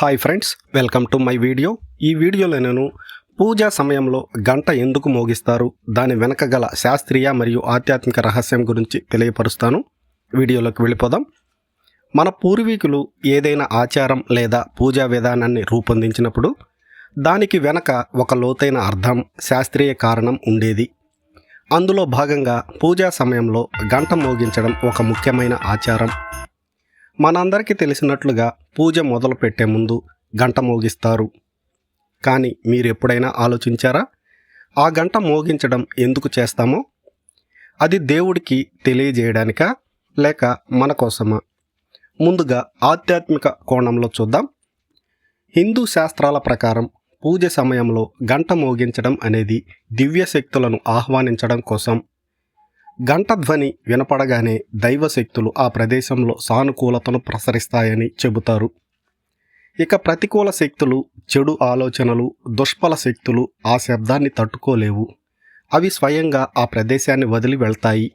Hi friends welcome to my video. ఈ వీడియోలో నేను పూజా సమయంలో గంట ఎందుకు మోగిస్తారు దాని వెనక గల శాస్త్రీయ మరియు ఆధ్యాత్మిక రహస్యం గురించి తెలియపరుస్తాను. వీడియోలోకి వెళ్ళిపోదాం. మన పూర్వీకులు ఏదైనా ఆచారం లేదా పూజా విధానాన్ని రూపొందించినప్పుడు దానికి వెనక ఒక లోతైన అర్థం శాస్త్రీయ కారణం ఉండేది. అందులో భాగంగా పూజా సమయంలో గంట మోగించడం ఒక ముఖ్యమైన ఆచారం. మనందరికీ తెలిసినట్లుగా పూజ మొదలు పెట్టే ముందు గంట మోగిస్తారు. కానీ మీరు ఎప్పుడైనా ఆలోచించారా? ఆ గంట మోగించడం ఎందుకు చేస్తామో? అది దేవుడికి తెలియజేయడానికా? లేక మన కోసమా? ముందుగా ఆధ్యాత్మిక కోణంలో చూద్దాం. హిందూ శాస్త్రాల ప్రకారం పూజ సమయంలో గంట మోగించడం అనేది దివ్య శక్తులను ఆహ్వానించడం కోసం గంట ధ్వని వినపడగానే దైవశక్తులు ఆ ప్రదేశంలో సానుకూలతను ప్రసరిస్తాయని చెబుతారు. ఇక ప్రతికూల శక్తులు చెడు ఆలోచనలు దుష్ఫల శక్తులు ఆ శబ్దాన్ని తట్టుకోలేవు. అవి స్వయంగా ఆ ప్రదేశాన్ని వదిలి వెళ్తాయి.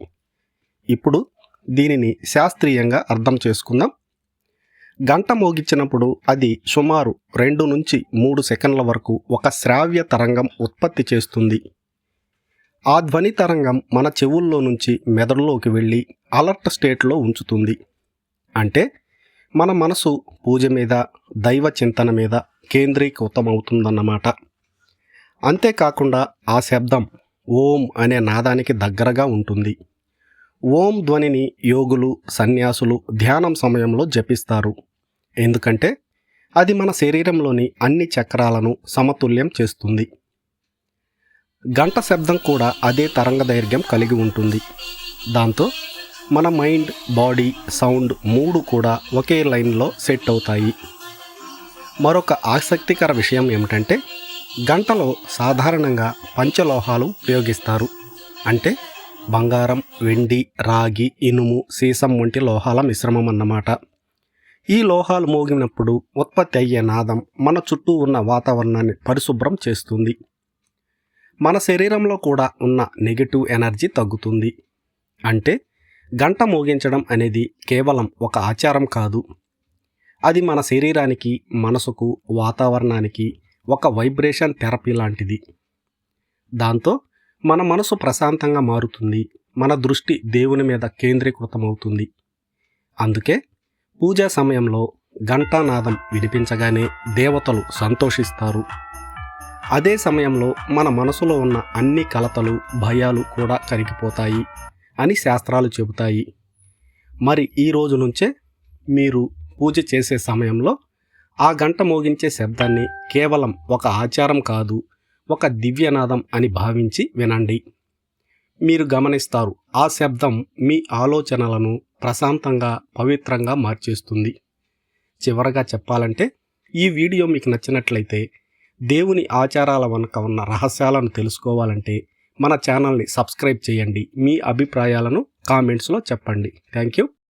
ఇప్పుడు దీనిని శాస్త్రీయంగా అర్థం చేసుకుందాం. గంట మోగించినప్పుడు అది సుమారు రెండు నుంచి మూడు సెకండ్ల వరకు ఒక శ్రావ్య తరంగం ఉత్పత్తి చేస్తుంది. ఆ ధ్వని తరంగం మన చెవుల్లో నుంచి మెదడులోకి వెళ్ళి అలర్ట్ స్టేట్లో ఉంచుతుంది. అంటే మన మనసు పూజ మీద దైవ చింతన మీద కేంద్రీకృతమవుతుందన్నమాట. అంతేకాకుండా ఆ శబ్దం ఓం అనే నాదానికి దగ్గరగా ఉంటుంది. ఓం ధ్వనిని యోగులు సన్యాసులు ధ్యానం సమయంలో జపిస్తారు. ఎందుకంటే అది మన శరీరంలోని అన్ని చక్రాలను సమతుల్యం చేస్తుంది. గంట శబ్దం కూడా అదే తరంగ దైర్ఘ్యం కలిగి ఉంటుంది. దాంతో మన మైండ్ బాడీ సౌండ్ మూడు కూడా ఒకే లైన్లో సెట్ అవుతాయి. మరొక ఆసక్తికర విషయం ఏమిటంటే గంటలో సాధారణంగా పంచలోహాలు ఉపయోగిస్తారు. అంటే బంగారం వెండి రాగి ఇనుము సీసం వంటి లోహాల మిశ్రమం అన్నమాట. ఈ లోహాలు మోగినప్పుడు ఉత్పత్తి అయ్యే నాదం మన చుట్టూ ఉన్న వాతావరణాన్ని పరిశుభ్రం చేస్తుంది. మన శరీరంలో కూడా ఉన్న నెగిటివ్ ఎనర్జీ తగ్గుతుంది. అంటే గంట మోగించడం అనేది కేవలం ఒక ఆచారం కాదు. అది మన శరీరానికి మనసుకు వాతావరణానికి ఒక వైబ్రేషన్ థెరపీ లాంటిది. దాంతో మన మనసు ప్రశాంతంగా మారుతుంది. మన దృష్టి దేవుని మీద కేంద్రీకృతమవుతుంది. అందుకే పూజా సమయంలో ఘంటానాదం వినిపించగానే దేవతలు సంతోషిస్తారు. అదే సమయంలో మన మనసులో ఉన్న అన్ని కలతలు భయాలు కూడా కరిగిపోతాయి అని శాస్త్రాలు చెబుతాయి. మరి ఈ రోజు నుంచే మీరు పూజ చేసే సమయంలో ఆ గంట మోగించే శబ్దాన్ని కేవలం ఒక ఆచారం కాదు ఒక దివ్యనాదం అని భావించి వినండి. మీరు గమనిస్తారు ఆ శబ్దం మీ ఆలోచనలను ప్రశాంతంగా పవిత్రంగా మార్చేస్తుంది. చివరగా చెప్పాలంటే ఈ వీడియో మీకు నచ్చినట్లయితే దేవుని ఆచారాల వెనుక ఉన్న రహస్యాలను తెలుసుకోవాలంటే మన ఛానల్ని సబ్స్క్రైబ్ చేయండి. మీ అభిప్రాయాలను కామెంట్స్లో చెప్పండి. Thank you.